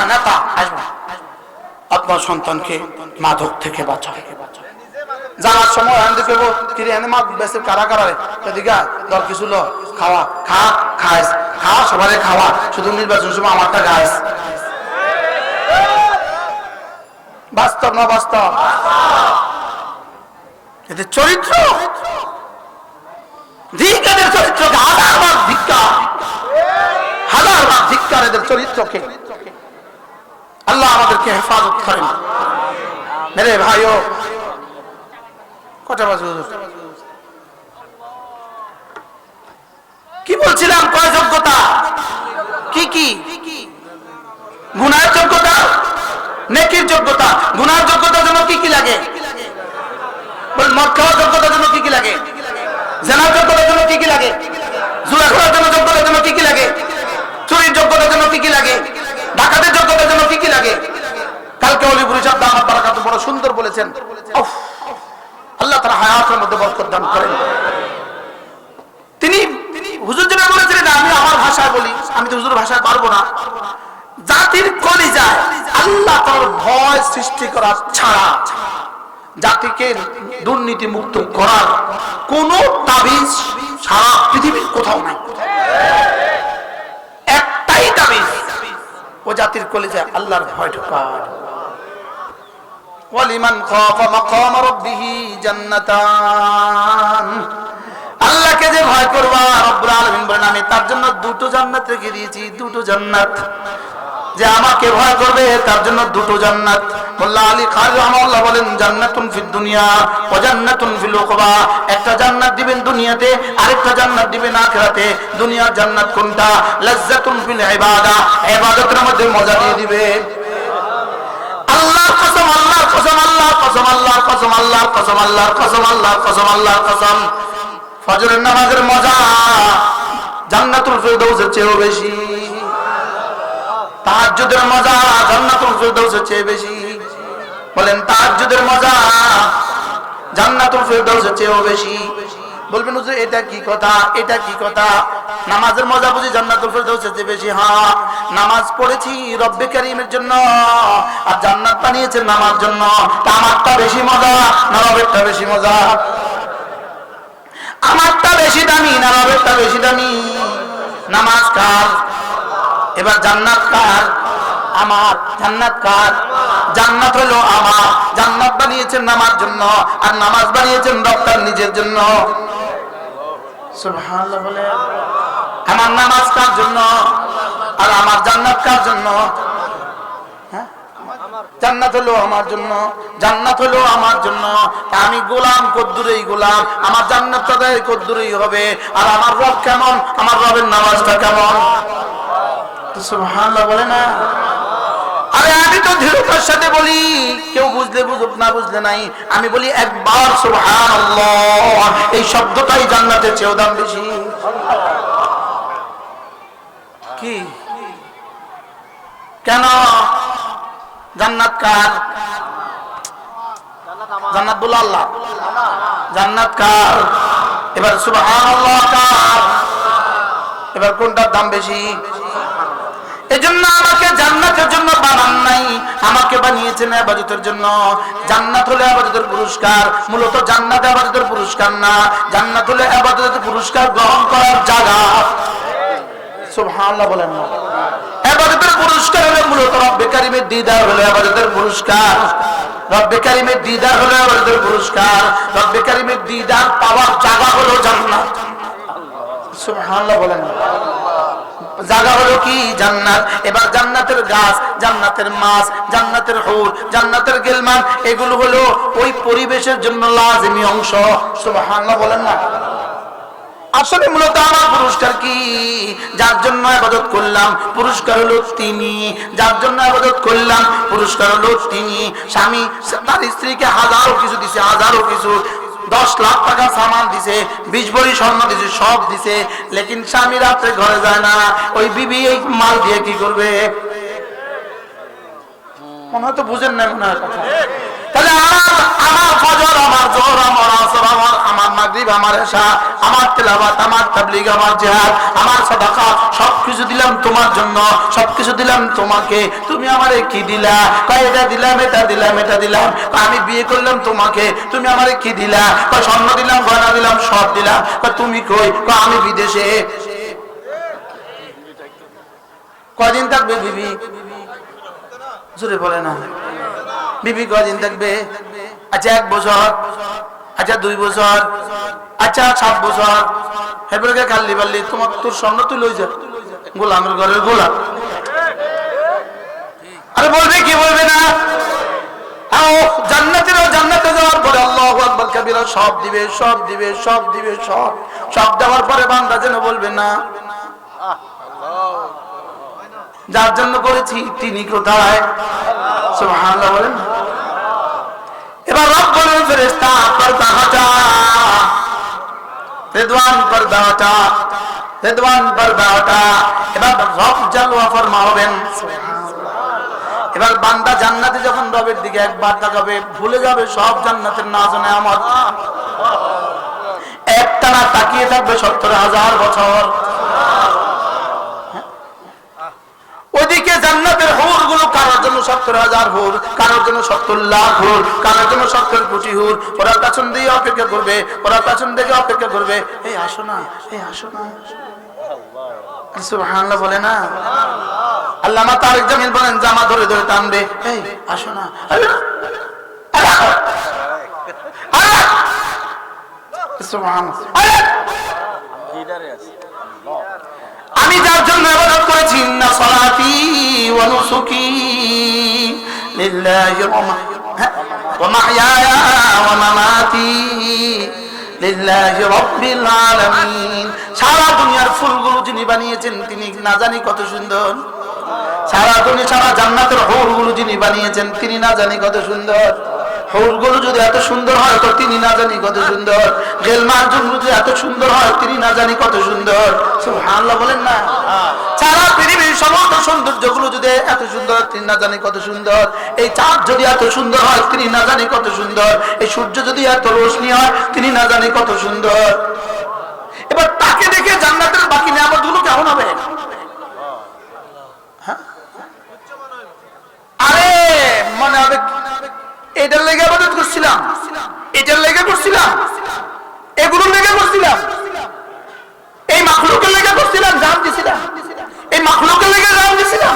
না নেতা আসবে। আপনার সন্তানকে মাদক থেকে বাঁচা যাওয়ার সময় আমি দেখে কিরে এনে মা বেশি কারা কারা রে? এদিকে দর কিছু ল, খাওয়া, খা খাইস খাওয়া সবারে খাওয়া, শুধু নির্বাচন সময় আমারটা গাইস বাস্তব না বাস্তব? চরিত্র? চরিত্রকে হাজার বার ধিক্কার হাজার বার ধিক্কার এদের চরিত্রকে। আমাদেরকে হেফাজত করেন। মেরে ভাইও। কটা বাজে কি বলছিলাম? কয় যোগ্যতা? কি কি? গুনার যোগ্যতা? নেকির যোগ্যতা? গুনার যোগ্যতার জন্য কি কি লাগে? মদ খাওয়ার যোগ্যতার জন্য কি কি লাগে? জেনার যোগ্যতার জন্য কি কি লাগে? জুয়া খাওয়ার জন্য যোগ্যতার জন্য কি কি লাগে চুরির যোগ্যতার জন্য কি কি লাগে ডাকাতের যোগ্যতার জন্য কি কি লাগে জাতিকে দুর্নীতি মুক্ত করার কোন তাবিজ সারা পৃথিবীর কোথাও নাই। একটাই তাবিজ, ও জাতির কলিজায় আল্লাহর ভয় ঢোকার। ওয়ালিমান খাফা মাকাম রাব্বিহি জান্নাতান। আল্লাহকে যে ভয় করবা, রব্বুল আলামিন বলেন, আমি তার জন্য দুটো জান্নাত রেখে দিয়েছি, দুটো জান্নাত। যে আমাকে ভয় করবে, তার জন্য দুটো জান্নাত। মোল্লা আলী খান রহমাল্লাহ বলেন, জান্নাতুন ফিদ দুনিয়া ও জান্নাতুন ফিল উকবা। একটা জান্নাত দিবেন দুনিয়াতে, আরেকটা জান্নাত দিবেন আখিরাতে। দুনিয়ার জান্নাত কোনটা? লাজ্জাতুন ফিল ইবাদা। ইবাদতের মধ্যে মজা দিয়ে দিবে। আল্লাহর কসম আল্লাহর কসম আল্লাহর কসম আল্লাহর কসম আল্লাহর কসম আল্লাহর কসম আল্লাহর কসম। ফজরের নামাজের মজা জান্নাতুল ফেরদৌসের চেয়েও বেশি। তাহাজ্জুদের মজা জান্নাতুল ফেরদৌসের চেয়ে বেশি। বলেন, তাহাজ্জুদের মজা জান্নাতুল ফেরদৌসের চেয়েও বেশি। বলবেন, হুজুর, এটা কি কথা? এটা কি কথা? নামাজের মজা বুঝি জান্নাতুল চেয়ে বেশি হ্যাঁ। নামাজ পড়েছি রব্বে কারীমের জন্য, আর জান্নাত বানিয়েছেন নামাজ জন্য। আমারটা বেশি মজা না বেশি মজা। আমারটা বেশি দামি না বেশি দামি। নামাজ কার? এবার জান্নাত কার? আমার। জান্নাত কার? জান্নাত হলো আমার। জান্নাত বানিয়েছেন নামাজ জন্য, আর নামাজ বানিয়েছেন রক্তার নিজের জন্য। সুবহানাল্লাহ বলে। আমার নামাজ কার জন্য? আর আমার জান্নাত কার জন্য? হ্যাঁ? জান্নাত হলো আমার জন্য জান্নাত হলো আমার জন্য। আমি গোলাম কদ্দুরেই গোলাম আমার জান্নাত তাদের কদ্দুরেই হবে। আর আমার রব কেমন? আমার রবের নামাজটা কেমন? সুবহানাল্লাহ বলে না। আরে আমি তো সাথে বলি, কেউ বুঝলে বুঝুক, না বুঝলে নাই। আমি বলি একবার এই শব্দটাই জান্নাতের চেয়েও দাম বেশি। কি? কেন? জান্নাত কার? জান্নাত আল্লাহ। জান্নাত কার? এবার সুবহানাল্লাহ কার? এবার কোনটার দাম বেশি? এজন্য আমাকে জান্নাতের জন্য বানান নাই। আমাকে বানিয়েছেন আবাদতের জন্য। জান্নাত হলে আবাদতের পুরস্কার। মূলত জান্নাত আবাদতের পুরস্কার না। জান্নাত হলে আবাদতের পুরস্কার গ্রহণ করার জায়গা। সুবহানাল্লাহ বলেন না। আবাদতের পুরস্কার হলে মূলত রব্বে কারিমের দিদার হলে আবাদতের পুরস্কার। রব্বে কারিমের দিদার হলে আবাদতের পুরস্কার। রব্বে কারিমের দিদার পাওয়ার জায়গা হলো জান্নাত। সুবহানাল্লাহ বলেন না। জায়গা হলো কি? জান্নাত। এবার জান্নাতের গাছ, জান্নাতের মাছ, জান্নাতের হুর, জান্নাতের গেলমান এগুলো হলো ওই পরিবেশের জন্য লাজিমি অংশ। সুবহানাল্লাহ বলেন না। আসলে মূলত আমার পুরস্কার কি? যার জন্য আবাদত করলাম, পুরস্কার হলো তিনি। যার জন্য আবাদত করলাম, পুরস্কার হলো তিনি। স্বামী, তার স্ত্রীকে হাজারো কিছু দিছে, হাজারো কিছু। দশ লাখ টাকা সামান দিছে, বিশ ভরি স্বর্ণ দিছে, সব দিছে। লেকিন স্বামী রাত্রে ঘরে যায় না। ওই বিবি এই মাল দিয়ে কি করবে? মনে হয় তো বুঝেন না মনে হয় তাহলে আমার আমার ফজর, আমার জোর আমার আসর, আমার মাগরিব আমার এশা আমার তেলাওয়াত, আমার তাবলিগ, আমার জিহাদ, আমার সাদাকা, সবকিছু দিলাম তোমার জন্য, সবকিছু দিলাম তোমাকে। তুমি আমারে কি দিলা? কয়, এটা দিলাম এটা দিলাম এটা দিলাম। আমি বিয়ে করলাম তোমাকে, তুমি আমারে কি দিলা? কয়, স্বর্ণ দিলাম, গয়না দিলাম, সব দিলাম। কয়, তুমি কই? কয়, আমি বিদেশে। কয়দিন থাকবে বিবি? জোরে বলে না। বিবি কয়দিন থাকবে? আচ্ছা এক বছর। আচ্ছা দুই বছর। আচ্ছা সাত বছর। হেবরকে কাল্লি বাল্লি তোমার তোর স্বর্ণ তুই লই যা গোলামের ঘরের গোলাম আরে বলবে কি বলবে না? জান্নাতে যাওয়ার পরে আল্লাহু সব দিবে সব দিবে সব দিবে, সব। সব দেওয়ার পরে বান্দা যেন বলবে না, যার জন্য করেছি, তিনি কোথায়? বলেন এবার রব বলেন পর্দা রিদওয়ান পর্দা রিদওয়ান পর্দা এবার রব জালওয়া এবার বান্দা জান্নাতে যখন রবের দিকে একবার তাকাবে, ভুলে যাবে সব জান্নাতের নাজ নেয়ামত। একটানা তাকিয়ে থাকবে সত্তর হাজার বছর। ওদিকে জান্নাতের হুরগুলো কারোর জন্য সত্তর হাজার হুর কারোর জন্য সত্তর লাখ হুর কারোর জন্য সত্তর কোটি হুর। ওরা পেছন দিয়ে অপেক্ষা করবে ওরা পেছন থেকে অপেক্ষা করবে। এই আসো না এই আসো না। সুবহানাল্লাহ বলে না? আল্লামা তারেক জামিল বলেন জামা ধরে ধরে টানবে। এই আসো না। আরে, আরে, আরে, সুবহানাল্লাহ, আমি যার জন্য ইবাদত করেছি ইন্না সালাতি ওয়া নুসুকি লিল্লাহি হ্যাঁ, আলামিন। সারা দুনিয়ার ফুলগুলো যিনি বানিয়েছেন তিনি না জানি কত সুন্দর। সারা দুনিয়া সারা জান্নাতের হৌরগুলো যিনি বানিয়েছেন তিনি না জানি কত সুন্দর। হৌরগুলো যদি এত সুন্দর হয় তো তিনি না জানি কত সুন্দর। গেলমার জন্য যদি এত সুন্দর হয়, তিনি না জানি কত সুন্দর। সুবহানাল্লাহ বলেন না? সারা পৃথিবীর সমস্ত সৌন্দর্যগুলো যদি এত সুন্দর, তিনি না জানি কত সুন্দর। এই চাঁদ যদি এত সুন্দর হয়, তিনি না জানি কত সুন্দর। এই সূর্য যদি এত রোশনি হয়, তিনি না জানি কত সুন্দর। এবার তাকে দেখে জান্নাতের বাকি নিয়ামতগুলো কেমন হবে আরে মনে হবে এটার লেগে আবাদত করছিলাম। এটার লেগে করছিলাম। এগুলোর লেগে করছিলাম। এই মাখলুকের লেগে করছিলাম, জান দিছিলাম। এই মাখলুকের লেগে জান দিছিলাম।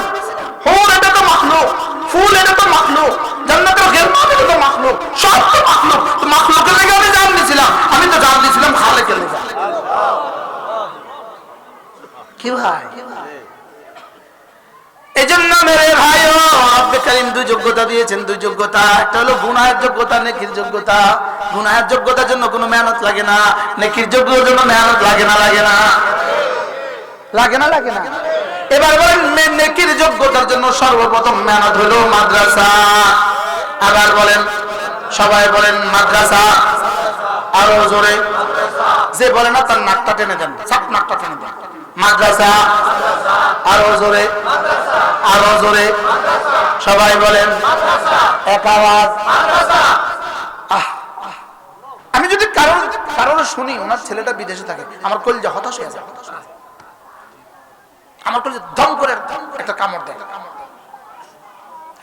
হোর, এটা তো মাখলুক। ফুল, এটা তো মাখলুক। জান্নাতের গেলমান এটা তো সব তো মাখলুক। তো মাখলুকের লেগে আমি জান দিছিলাম। আমি তো জান দিছিলাম খালেকের লেগে। কি ভাই? এই জন্য মেরে ভাই রব্বে কারিম দুই যোগ্যতা দিয়েছেন দুই যোগ্যতা। একটা হলো গুনাহের যোগ্যতা নেকির যোগ্যতা। গুনাহের যোগ্যতার জন্য কোনো মেহনত লাগে না নেকির যোগ্যতার জন্য মেহনত লাগে না লাগে না। লাগে না লাগে না। এবার বলেন নেকির যোগ্যতার জন্য সর্বপ্রথম মেহনত হলো মাদ্রাসা। আবার বলেন সবাই বলেন মাদ্রাসা। আরও জোরে। যে বলে না, তার নাকটা টেনে দেন। সাপ নাকটা টেনে দেন। মাদ্রাসা, আরও জোরে। আরও জোরে। সবাই বলেন, এক আওয়াজ। আমি যদি কারণ কারণ শুনি, ওনার ছেলেটা বিদেশে থাকে, আমার কলজা হতাশ হয়ে যায়। আমার কলজা দম করে একটা কামড় দেয়।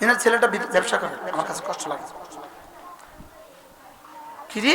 এনার ছেলেটা ব্যবসা করে, আমার কাছে কষ্ট লাগে। কিরে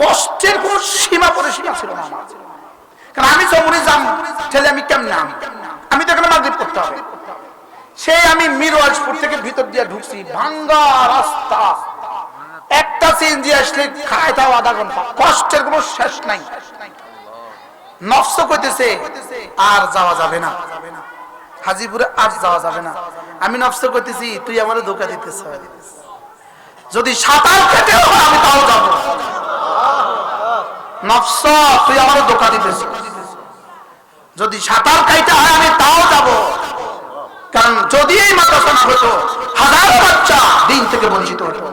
কষ্টের কোন সীমা পরিসীমা ছিল না কারণ আমি চমুনি যাম, ছেলে, আমি কেমন নাম আমি তো এখানে মাগরিব করতে হবে। সেই আমি মিরওয়াজপুর থেকে ভিতর দিয়ে ঢুকছি, ভাঙ্গা রাস্তা। একটা সিএনজি আসলে খায় তাও আধা ঘণ্টা। কষ্টের কোনো শেষ নাই। নফস কইতেছে, আর যাওয়া যাবে না। হাজিপুরে আর যাওয়া যাবে না। আমি নফস করতেছি তুই আমার ধোকা দিতেছ। যদি সাঁতার কেটে আমি তাও যাব। তুই আমারও ধোকা যদি সাঁতার খাইতে হয়, আমি তাও যাব। কারণ যদি এই মাদ্রাসা না হতো, হাজার বাচ্চা দিন থেকে বঞ্চিত হতো।